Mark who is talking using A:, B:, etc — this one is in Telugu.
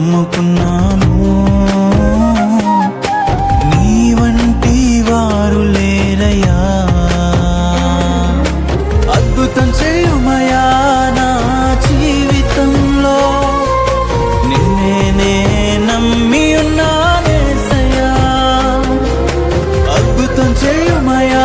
A: నమ్ముకున్నాను నీ వంటి వారు లేరయ్యా. అద్భుతం చేయుమయా నా జీవితంలో. నిన్నే నమ్మి ఉన్నానేసయ్యా అద్భుతం చేయుమయా